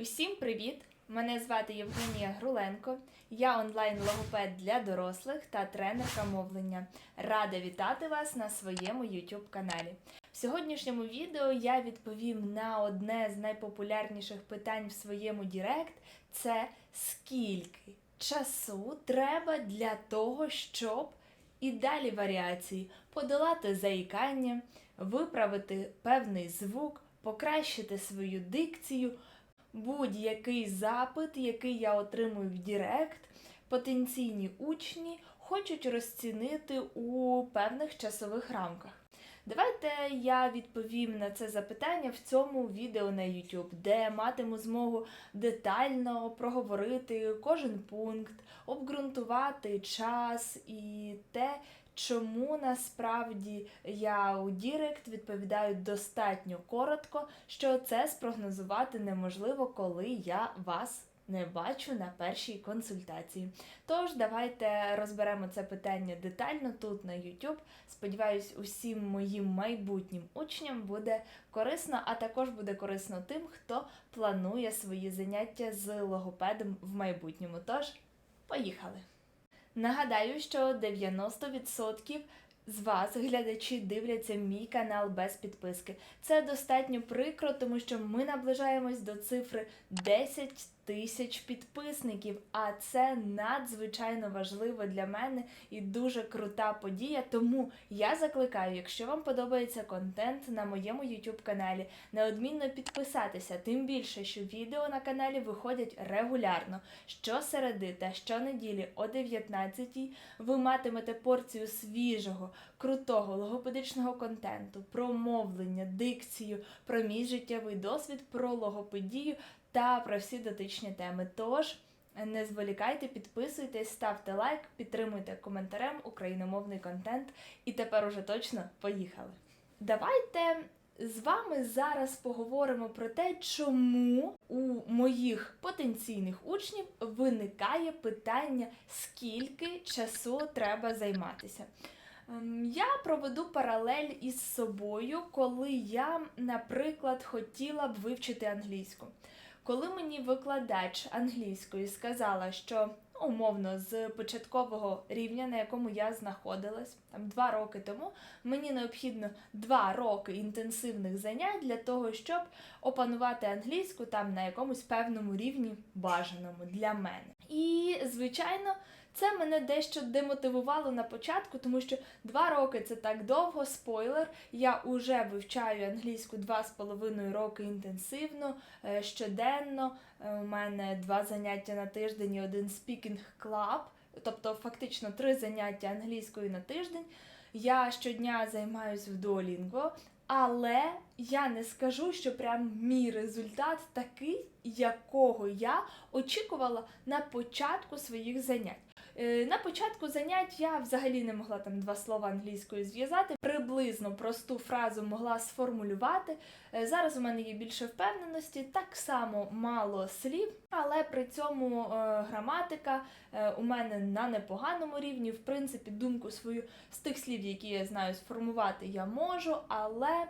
Усім привіт! Мене звати Євгенія Груленко. Я онлайн-логопед для дорослих та тренерка мовлення. Рада вітати вас на своєму YouTube каналі. В сьогоднішньому відео я відповім на одне з найпопулярніших питань в своєму Дірект: це скільки часу треба для того, щоб і далі варіації подолати заїкання, виправити певний звук, покращити свою дикцію, будь-який запит, який я отримую в Дірект, потенційні учні хочуть розцінити у певних часових рамках. Давайте я відповім на це запитання в цьому відео на YouTube, де матиму змогу детально проговорити кожен пункт, обґрунтувати час і те, чому насправді я у Дірект відповідаю достатньо коротко, що це спрогнозувати неможливо, коли я вас не бачу на першій консультації. Тож давайте розберемо це питання детально тут на YouTube. Сподіваюсь, усім моїм майбутнім учням буде корисно, а також буде корисно тим, хто планує свої заняття з логопедом в майбутньому. Тож, поїхали! Нагадаю, що 90% з вас, глядачі, дивляться мій канал без підписки. Це достатньо прикро, тому що ми наближаємось до цифри 10 тисяч підписників, а це надзвичайно важливо для мене і дуже крута подія. Тому я закликаю, якщо вам подобається контент на моєму YouTube каналі, неодмінно підписатися, тим більше, що відео на каналі виходять регулярно. Щосереди та щонеділі о 19-й ви матимете порцію свіжого, крутого логопедичного контенту, про мовлення, дикцію, про мій життєвий досвід, про логопедію та про всі дотичні теми. Тож не зволікайте, підписуйтесь, ставте лайк, підтримуйте коментарем україномовний контент. І тепер уже точно поїхали. Давайте з вами зараз поговоримо про те, чому у моїх потенційних учнів виникає питання, скільки часу треба займатися. Ем, Я проведу паралель із собою, коли я, наприклад, хотіла б вивчити англійську. Коли мені викладач англійської сказала, що умовно з початкового рівня, на якому я знаходилась там два роки тому, мені необхідно два роки інтенсивних занять для того, щоб опанувати англійську там на якомусь певному рівні бажаному для мене. І звичайно. Це мене дещо демотивувало на початку, тому що два роки це так довго. Спойлер, я вже вивчаю англійську два з половиною роки інтенсивно, е, щоденно. Е, У мене два заняття на тиждень і один club, тобто фактично три заняття англійської на тиждень. Я щодня займаюся в Duolingo, але я не скажу, що прям мій результат такий, якого я очікувала на початку своїх занять. Е, На початку занять я взагалі не могла там два слова англійською зв'язати, приблизно просту фразу могла сформулювати. Е, Зараз у мене є більше впевненості, так само мало слів, але при цьому е, граматика у мене на непоганому рівні. В принципі, думку свою з тих слів, які я знаю сформувати, я можу, але.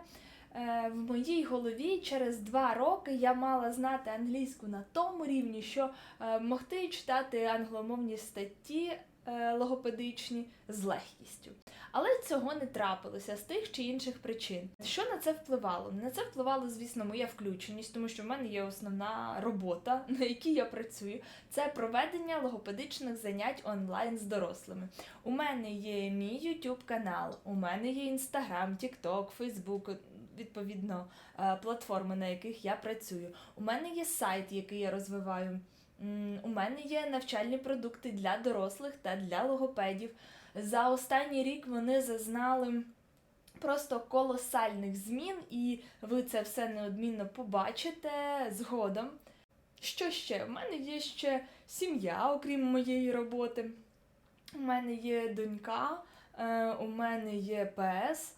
Е, В моїй голові через два роки я мала знати англійську на тому рівні, що е, могти читати англомовні статті е, логопедичні з легкістю. Але цього не трапилося з тих чи інших причин. Що на це впливало? На це впливало, звісно, моя включеність, тому що в мене є основна робота, на якій я працюю. Це проведення логопедичних занять онлайн з дорослими. У мене є мій YouTube канал, у мене є Instagram, TikTok, Facebook, відповідно е, платформи, на яких я працюю. У мене є сайт, який я розвиваю. У мене є навчальні продукти для дорослих та для логопедів. За останній рік вони зазнали просто колосальних змін, і ви це все неодмінно побачите згодом. Що ще? У мене є ще сім'я, окрім моєї роботи. У мене є донька, е, у мене є ПС.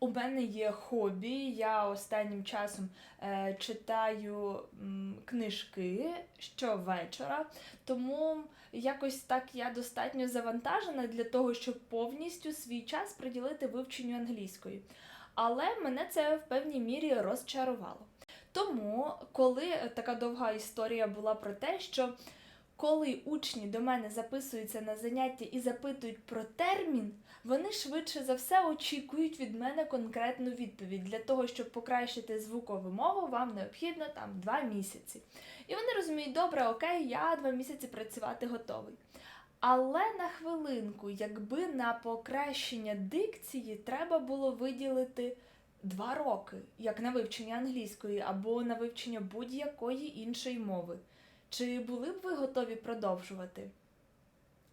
У мене є хобі. Я останнім часом е, читаю м, книжки щовечора, тому якось так я достатньо завантажена для того, щоб повністю свій час приділити вивченню англійської. Але мене це в певній мірі розчарувало. Тому, коли е, така довга історія була про те, що коли учні до мене записуються на заняття і запитують про термін, вони швидше за все очікують від мене конкретну відповідь. Для того, щоб покращити звукову мову, вам необхідно там два місяці. І вони розуміють, добре, окей, я два місяці працювати готовий. Але на хвилинку, якби на покращення дикції треба було виділити два роки, як на вивчення англійської або на вивчення будь-якої іншої мови, чи були б ви готові продовжувати?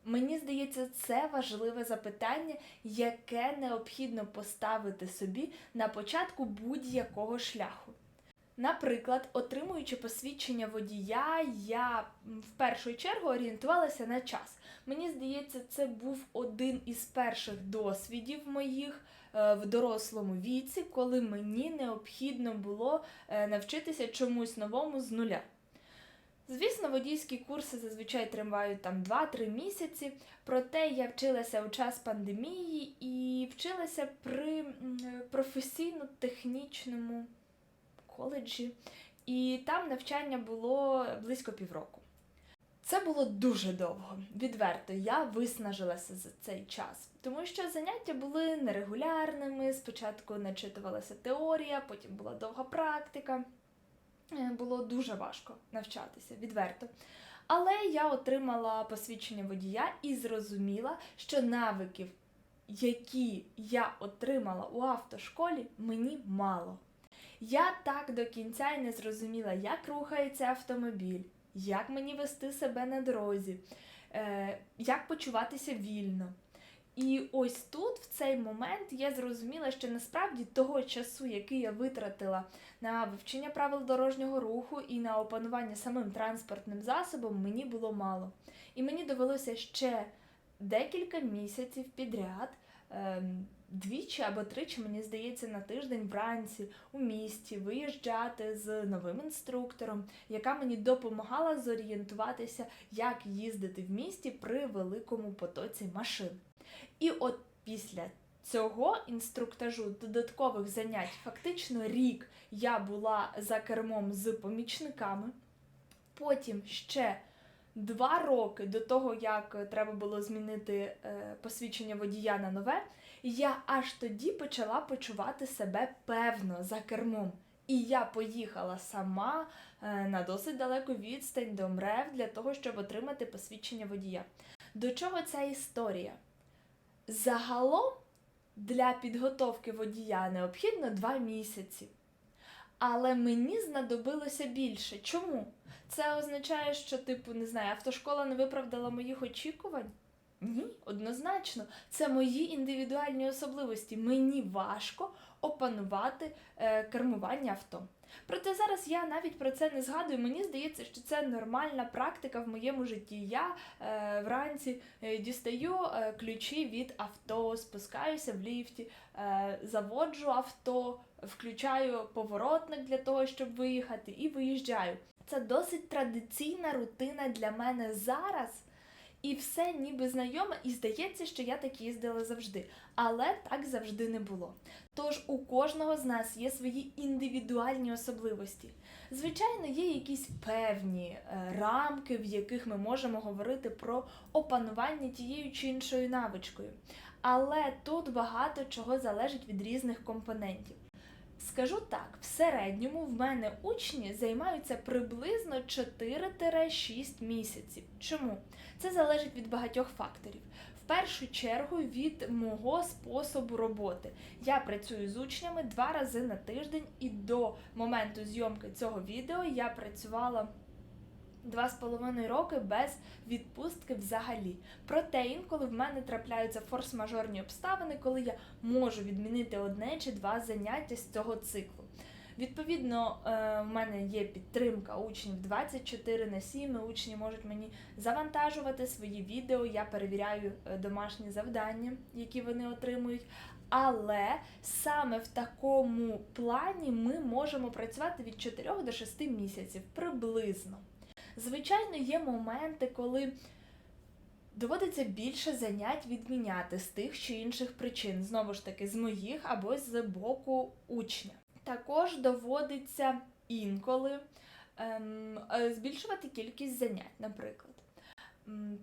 Мені здається, це важливе запитання, яке необхідно поставити собі на початку будь-якого шляху. Наприклад, отримуючи посвідчення водія, я в першу чергу орієнтувалася на час. Мені здається, це був один із перших досвідів моїх е, в дорослому віці, коли мені необхідно було е, навчитися чомусь новому з нуля. Звісно, водійські курси зазвичай тривають там 2-3 місяці, проте я вчилася у час пандемії і вчилася при професійно-технічному коледжі, і там навчання було близько півроку. Це було дуже довго. Відверто, я виснажилася за цей час, тому що заняття були нерегулярними. Спочатку начитувалася теорія, потім була довга практика. Е, Було дуже важко навчатися, відверто. Але я отримала посвідчення водія і зрозуміла, що навиків, які я отримала у автошколі, мені мало. Я так до кінця й не зрозуміла, як рухається автомобіль, як мені вести себе на дорозі, е, як почуватися вільно. І ось тут, в цей момент, я зрозуміла, що насправді того часу, який я витратила на вивчення правил дорожнього руху і на опанування самим транспортним засобом, мені було мало. І мені довелося ще декілька місяців підряд. ем, Двічі або тричі, мені здається, на тиждень вранці у місті виїжджати з новим інструктором, яка мені допомагала зорієнтуватися, як їздити в місті при великому потоці машин. І от після цього інструктажу додаткових занять, фактично рік я була за кермом з помічниками. Потім ще два роки до того, як треба було змінити е, посвідчення водія на нове, я аж тоді почала почувати себе певно за кермом. І я поїхала сама е, на досить далеку відстань до МРЕВ для того, щоб отримати посвідчення водія. До чого ця історія? Загалом для підготовки водія необхідно 2 місяці. Але мені знадобилося більше. Чому? Це означає, що, типу, не знаю, автошкола не виправдала моїх очікувань? Ні, однозначно. Це мої індивідуальні особливості. Мені важко опанувати е, кермування авто. Проте зараз я навіть про це не згадую. Мені здається, що це нормальна практика в моєму житті. Я е, вранці е, дістаю е, ключі від авто, спускаюся в ліфті, е, заводжу авто, включаю поворотник для того, щоб виїхати, і виїжджаю. Це досить традиційна рутина для мене зараз. І все ніби знайоме, і здається, що я так їздила завжди. Але так завжди не було. Тож у кожного з нас є свої індивідуальні особливості. Звичайно, є якісь певні е, рамки, в яких ми можемо говорити про опанування тією чи іншою навичкою. Але тут багато чого залежить від різних компонентів. Скажу так, в середньому в мене учні займаються приблизно 4-6 місяців. Чому? Це залежить від багатьох факторів. В першу чергу від мого способу роботи. Я працюю з учнями два рази на тиждень, і до моменту зйомки цього відео я працювала два з половиною роки без відпустки взагалі. Проте інколи в мене трапляються форс-мажорні обставини, коли я можу відмінити одне чи два заняття з цього циклу. Відповідно, е, в мене є підтримка учнів 24 на 7. і Учні можуть мені завантажувати свої відео. Я перевіряю е, домашні завдання, які вони отримують. Але саме в такому плані ми можемо працювати від 4 до 6 місяців приблизно. Звичайно, є моменти, коли доводиться більше занять відміняти з тих чи інших причин, знову ж таки, з моїх або з боку учня. Також доводиться інколи ем, е, збільшувати кількість занять, наприклад.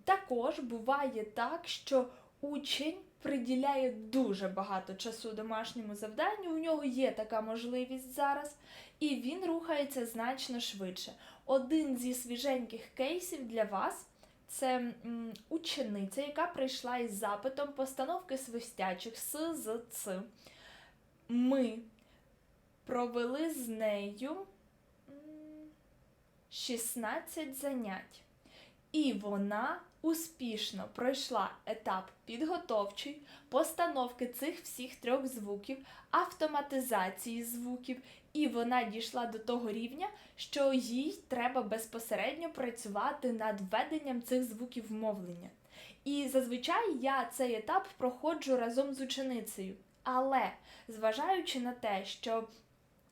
Також буває так, що учень приділяє дуже багато часу домашньому завданню, у нього є така можливість зараз, і він рухається значно швидше. Один зі свіженьких кейсів для вас це учениця, яка прийшла із запитом постановки свистячих с з ц. Ми провели з нею 16 занять. І вона успішно пройшла етап підготовчий, постановки цих всіх трьох звуків, автоматизації звуків, і вона дійшла до того рівня, що їй треба безпосередньо працювати над введенням цих звуків мовлення. І зазвичай я цей етап проходжу разом з ученицею. Але зважаючи на те, що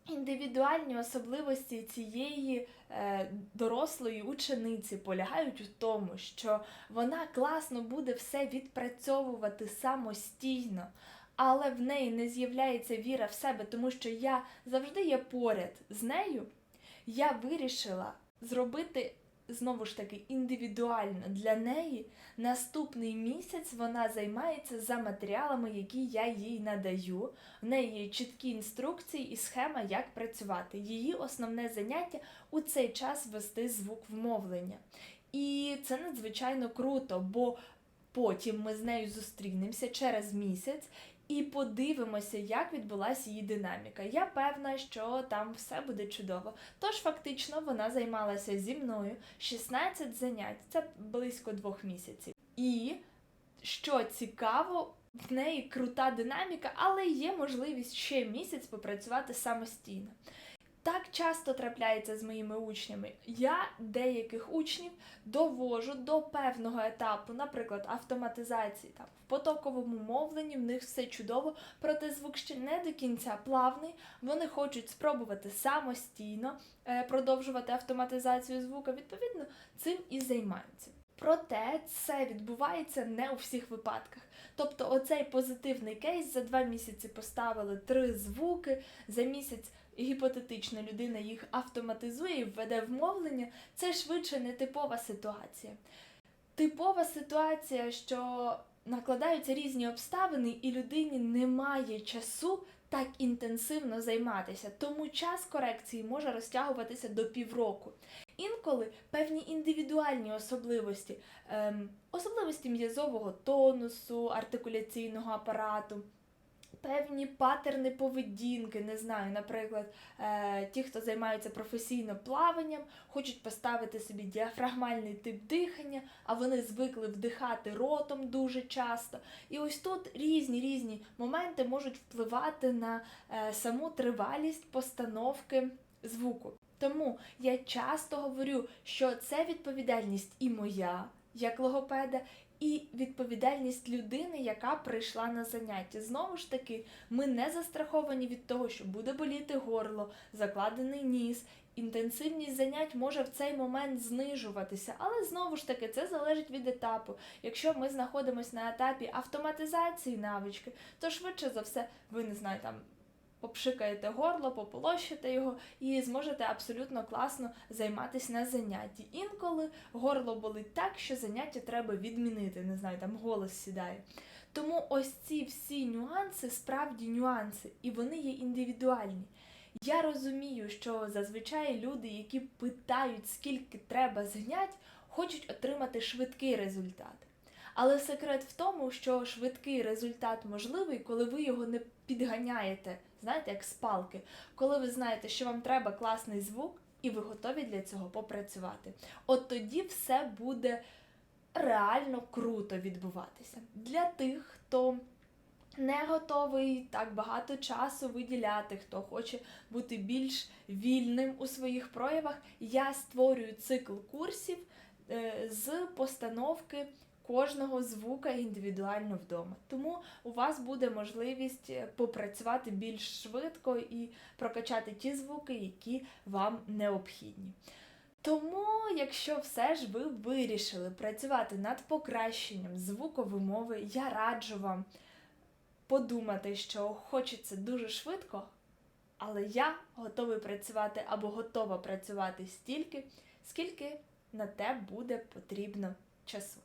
індивідуальні особливості цієї е, дорослої учениці полягають у тому, що вона класно буде все відпрацьовувати самостійно, але в неї не з'являється віра в себе, тому що я завжди є поряд з нею. Я вирішила зробити знову ж таки індивідуально для неї. Наступний місяць вона займається за матеріалами, які я їй надаю. В неї є чіткі інструкції і схема, як працювати. Її основне заняття у цей час вести звук вмовлення. І це надзвичайно круто, бо потім ми з нею зустрінемося через місяць. І подивимося, як відбулася її динаміка. Я певна, що там все буде чудово. Тож, фактично, вона займалася зі мною 16 занять, це близько двох місяців. І що цікаво, в неї крута динаміка, але є можливість ще місяць попрацювати самостійно. Так часто трапляється з моїми учнями. Я деяких учнів довожу до певного етапу, наприклад, автоматизації там в потоковому мовленні, в них все чудово, проте звук ще не до кінця плавний. Вони хочуть спробувати самостійно е, продовжувати автоматизацію звука. Відповідно, цим і займаються. Проте це відбувається не у всіх випадках. Тобто, оцей позитивний кейс за два місяці поставили три звуки, за місяць гіпотетично людина їх автоматизує і введе в мовлення, це швидше не типова ситуація. Типова ситуація, що накладаються різні обставини, і людині немає часу так інтенсивно займатися, тому час корекції може розтягуватися до півроку. Інколи певні індивідуальні особливості, ем, особливості м'язового тонусу, артикуляційного апарату, певні патерни поведінки, не знаю, наприклад, е, ті, хто займаються професійно плаванням, хочуть поставити собі діафрагмальний тип дихання, а вони звикли вдихати ротом дуже часто. І ось тут різні різні моменти можуть впливати на е, саму тривалість постановки звуку. Тому я часто говорю, що це відповідальність і моя, як логопеда, і відповідальність людини, яка прийшла на заняття. Знову ж таки, ми не застраховані від того, що буде боліти горло, закладений ніс. Інтенсивність занять може в цей момент знижуватися, але знову ж таки це залежить від етапу. Якщо ми знаходимося на етапі автоматизації навички, то швидше за все ви не знаю там попшикаєте горло, пополощите його і зможете абсолютно класно займатися на занятті. Інколи горло болить так, що заняття треба відмінити. Не знаю, там голос сідає. Тому ось ці всі нюанси справді нюанси, і вони є індивідуальні. Я розумію, що зазвичай люди, які питають, скільки треба занять, хочуть отримати швидкий результат. Але секрет в тому, що швидкий результат можливий, коли ви його не підганяєте, знаєте, як з палки, коли ви знаєте, що вам треба класний звук, і ви готові для цього попрацювати. От тоді все буде реально круто відбуватися. Для тих, хто не готовий так багато часу виділяти, хто хоче бути більш вільним у своїх проявах, я створюю цикл курсів е, з постановки кожного звука індивідуально вдома. Тому у вас буде можливість е, попрацювати більш швидко і прокачати ті звуки, які вам необхідні. Тому, якщо все ж ви вирішили працювати над покращенням звукової мови, я раджу вам подумати, що хочеться дуже швидко, Але я готовий працювати або готова працювати стільки, скільки на те буде потрібно часу.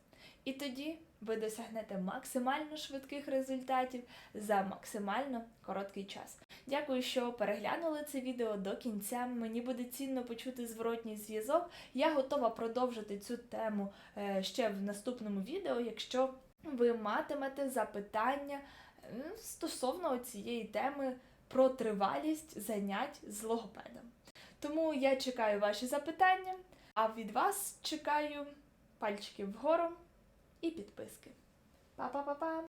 І тоді ви досягнете максимально швидких результатів за максимально короткий час. Дякую, що переглянули це відео до кінця. Мені буде цінно почути зворотній зв'язок. Я готова продовжити цю тему е, ще в наступному відео, якщо ви матимете запитання стосовно цієї теми про тривалість занять з логопедом. Тому я чекаю ваші запитання, а від вас чекаю пальчиків вгору і підписки. Па-па-па-па!